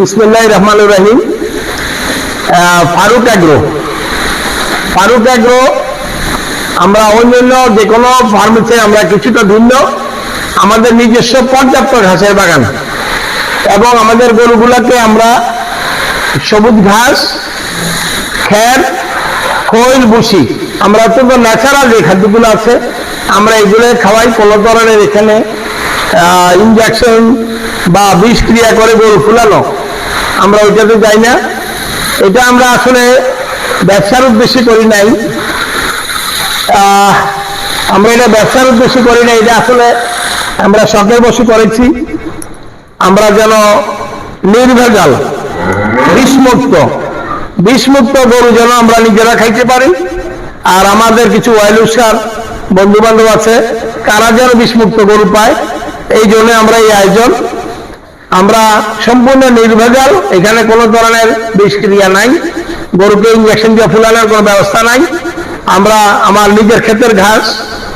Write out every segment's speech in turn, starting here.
বিসমুল্লাহ রহমান রাহিম। ফারুক অ্যাগ্রো ফারুক অ্যাগ্রো আমরা অন্যান্য যে কোনো ফার্মেসে আমরা কিছুটা ভিন্ন। আমাদের নিজস্ব পর্যাপ্ত ঘাসের বাগান। এবং আমাদের গরুগুলোকে আমরা সবুজ ঘাস খ্যার খৈল বুসি আমরা অত্যন্ত ন্যাচারাল যে খাদ্যগুলো আছে, আমরা এগুলো খাওয়াই। কোনো ধরনের এখানে ইঞ্জেকশন বা বিষ ক্রিয়া করে গরু ফুলানো। আমরা ওইটাতে যাই না। এটা আমরা আসলে ব্যবসার উদ্দেশ্যে করি নাই। আমরা এটা ব্যবসার উদ্দেশ্যে করি না এটা আসলে আমরা শখের বসে করেছি। আমরা যেন নির্ভেজাল, বিষমুক্ত বিষমুক্ত গরু যেন আমরা নিজেরা খাইতে পারি। আর আমাদের কিছু ওয়াইলুসার বন্ধু বান্ধব আছে, কারা যেন বিষমুক্ত গরু পায়, এই জন্য আমরা এই আয়োজন আমরা সম্পূর্ণ নির্ভেজাল, এখানে কোনো ধরনের বিষক্রিয়া নাই, গরুকে ইঞ্জেকশন দিয়ে ফুলানোর কোনো ব্যবস্থা নাই। আমরা আমার নিজের ক্ষেতের ঘাস,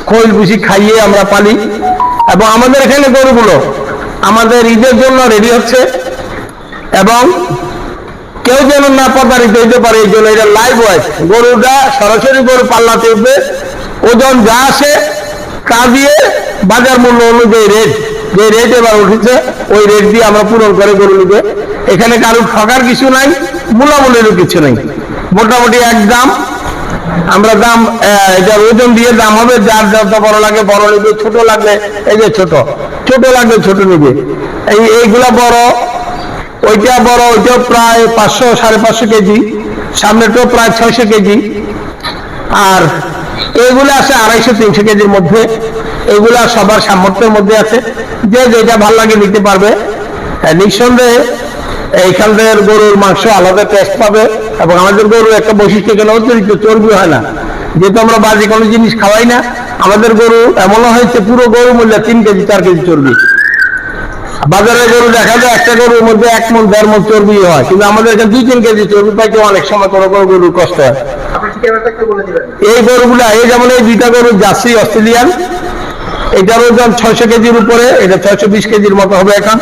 খোল বুঝি খাইয়ে আমরা পালি। এবং আমাদের এখানে গরুগুলো আমাদের ঈদের জন্য রেডি হচ্ছে। এবং কেউ যেন না প্রতারিত হইতে পারে, এই জন্য এটা লাইভ ওয়েট গরুটা সরাসরি গরু পাল্লাতে উঠবে, ওজন যা আসে তা দিয়ে বাজার মূল্য অনুযায়ী রেট যে রেট এবার উঠেছে, ওই রেট দিয়ে আমরা পূরণ করে গরু নিবে এখানে কারও ঠকার কিছু নাই, মূলামূলেরও কিছু নেই। মোটামুটি এক দাম। আমরা দাম এটা ওজন দিয়ে দাম হবে, যার যত বড় লাগে বড় নিবে, ছোট লাগলে এই যে ছোট ছোট লাগলে ছোট নিবে। এই, এইগুলা বড়, ওইটা বড় ওইটা প্রায় পাঁচশো, সাড়ে পাঁচশো কেজি সামনেটাও প্রায় ছয়শো কেজি। আর এগুলো আছে আড়াইশো, তিনশো কেজির মধ্যে। এগুলা সবার সামর্থ্যের মধ্যে আছে। যে যেটা ভালো লাগে নিতে পারবে। হ্যাঁ, নিঃসন্দেহে এইখানদের গরুর মাংস আলাদা টেস্ট পাবে এবং আমাদের গরুর একটা বৈশিষ্ট্য এখানে অতিরিক্ত চর্বি হয় না। যেহেতু আমরা বাজে কোনো জিনিস খাওয়াই না আমাদের গরু এমনও হয়েছে পুরো গরু মূল্য তিন কেজি চার কেজি চর্বি। বাজারে গরু দেখা যায় একটা গরুর মধ্যে এক মন দেড় মন চর্বি হয়। কিন্তু আমাদের এখানে দুই তিন কেজি চর্বি পাইতে অনেক সময় কোনো কোনো গরুর কষ্ট হয়। এই গরুগুলা এই যেমন এই দুইটা গরু জার্সি অস্ট্রেলিয়ান এটার ওজন ছয়শো কেজির উপরে, এটা ছয়শো বিশ কেজির মতো হবে এখন।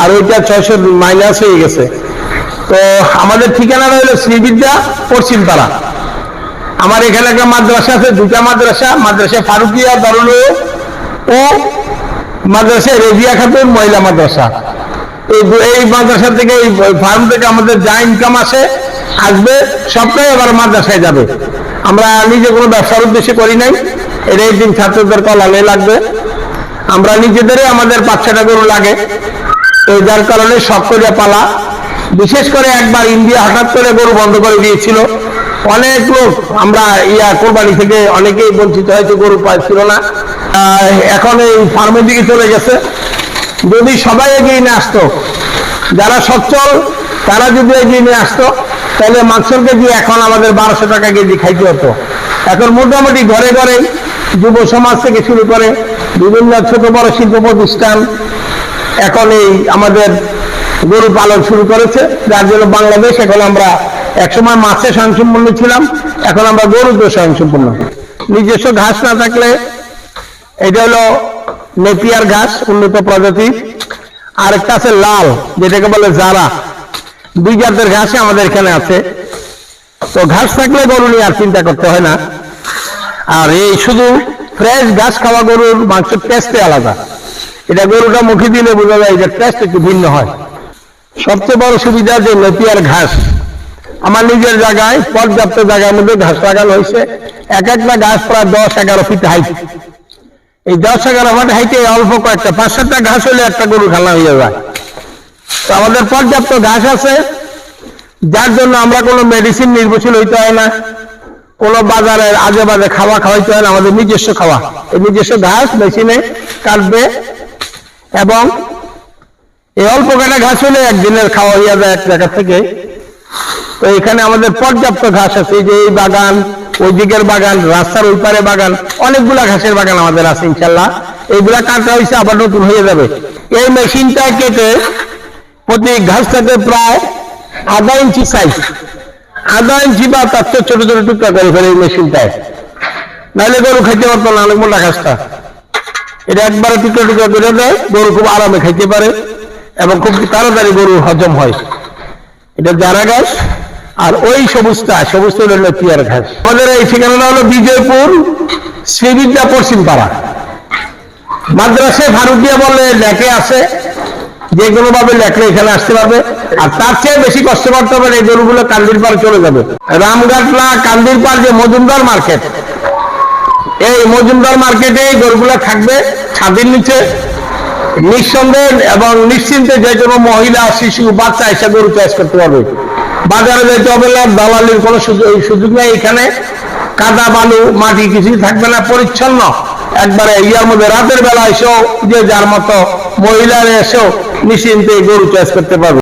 আর ওইটা ছয়শো মাইনাস হয়ে গেছে। তো আমাদের ঠিকানাটা হলো শ্রীবিদ্যা পশ্চিমপাড়া আমার এখানে একটা মাদ্রাসা আছে, দুটা মাদ্রাসা মাদ্রাসা ফারুকিয়া, দারুল ও মাদ্রাসা রেজিয়া খাতুন মহিলা মাদ্রাসা। এই মাদ্রাসা থেকে, এই ফার্ম থেকে আমাদের যা ইনকাম আসে, আসবে, সবটাই আবার মাদ্রাসায় যাবে। আমরা নিজে কোনো ব্যবসার উদ্দেশ্যে করি নাই। এটা একদিন ছাত্রদের কলালে লাগবে। আমরা নিজেদেরই আমাদের পাঁচ ছটা গরু লাগে। তো যার কারণে সব করিয়া পালা। বিশেষ করে একবার ইন্ডিয়া হঠাৎ করে গরু বন্ধ করে দিয়েছিল। অনেক লোক, আমরা ইয়া কোরবানি থেকে অনেকেই বঞ্চিত হয়েছে, গরু পাচ্ছিল না। এখন এই ফার্মের দিকে চলে গেছে। যদি সবাই এগিয়ে নিয়ে আসতো, যারা সচ্ছল, তারা যদি এগিয়ে নিয়ে আসতো, তাহলে মাংসের কেজি এখন আমাদের বারোশো টাকা কেজি খাইতে হতো। এখন মোটামুটি ঘরে ঘরে যুব সমাজ থেকে শুরু করে বিভিন্ন ছোট বড় শিল্প প্রতিষ্ঠান এখন এই আমাদের গরু পালন শুরু করেছে। যার জন্য বাংলাদেশ এখন আমরা একসময় মাছে স্বয়ংসম্পূর্ণ ছিলাম, এখন আমরা গরুতে স্বয়ংসম্পূর্ণ নিজস্ব ঘাস না থাকলে এটা হলো নেপিয়ার ঘাস, উন্নত প্রজাতি আর একটা আছে লাল, যেটাকে বলে জারা। দুই জাতের ঘাসে আমাদের এখানে আছে। তো ঘাস থাকলে গরু নিয়ে আর চিন্তা করতে হয় না। আর এই শুধু ফ্রেশ ঘাস খাওয়া গরুর মাংসের টেস্টে আলাদা। এটা গরুটা মুখে দিলে বোঝা যায় যে টেস্ট একটু ভিন্ন হয়। সবচেয়ে বড় সুবিধা যে নেপিয়ার ঘাস। আমার নিজের জায়গায়, পর্যাপ্ত জায়গার মধ্যে ঘাস লাগানো হয়েছে। এক একটা ঘাস প্রায় দশ এগারো ফিট হাইট এই দশ এগারো ফিট হাইটে অল্প কয়েকটা, পাঁচ সাতটা ঘাস হলে একটা গরু খেলা হয়ে যায়। তো আমাদের পর্যাপ্ত ঘাস আছে। যার জন্য আমরা কোনো মেডিসিন নির্ভরশীল হইতে হয় না। কোনো বাজারের আজে বাজে খাওয়া খাওয়াইতে হয় আমাদের নিজস্ব খাওয়া। এই নিজস্ব ঘাস মেশিনে কাটবে এবং এই অল্প কাটা ঘাস হলে একদিনের খাওয়া হইয়া যায় এক জায়গা থেকে। তো এখানে আমাদের পর্যাপ্ত ঘাস আছে যে এই বাগান, ওই দিকের বাগান, রাস্তার ওই পারে বাগান, অনেকগুলা ঘাসের বাগান আমাদের আছে ইনশাল্লাহ এইগুলা কাটা হয়েছে আবার নতুন হয়ে যাবে। এই মেশিনটা কেটে প্রতি ঘাসটাতে প্রায় আধা ইঞ্চি সাইজ আধা ইঞ্চি বা তার চেয়ে ছোট ছোট টুকরা করে ফেলে মেশিনটায়। নাহলে গরু খাইতে পারতো না, অনেক মোটা ঘাসটা এটা একবারে টুকরো টুকরো করে দেয়, গরু খুব আরামে খাইতে পারে এবং খুব তাড়াতাড়ি গরু হজম হয়। এটা জারা ঘাস, আর ওই সবুজটা সবুজটা হলো পিয়ার ঘাস। আমাদের এই ঠিকানাটা হলো বিজয়পুর শ্রীবিদ্যা পশ্চিম পাড়া মাদ্রাসে ফারুকিয়া বলে লেখে আছে যে কোনো ভাবে লেখলে এখানে আসতে পারবে আর তার চেয়ে বেশি কষ্ট করতে না, এই গরুগুলো কান্দির পাড় চলে যাবে। রামঘাটলা কান্দির পাড় যে মজুমদার মার্কেট এই মজুমদার মার্কেটে এই গরুগুলো থাকবে ছাদের নিচে। নিঃসন্দেহ এবং নিশ্চিন্তে যে কোনো মহিলা শিশু বাচ্চা এসে গরু চাষ করতে পারবে। বাজারে যেতে হবে না দালালির কোনো সুযোগ নেই এখানে। কাদা বালু মাটি কিছুই থাকবে না পরিচ্ছন্ন। একবারে ইয়ার মধ্যে রাতের বেলা এসেও যে যার মতো মহিলারা এসেও নিশ্চিন্তে গরু চাষ করতে পারবে।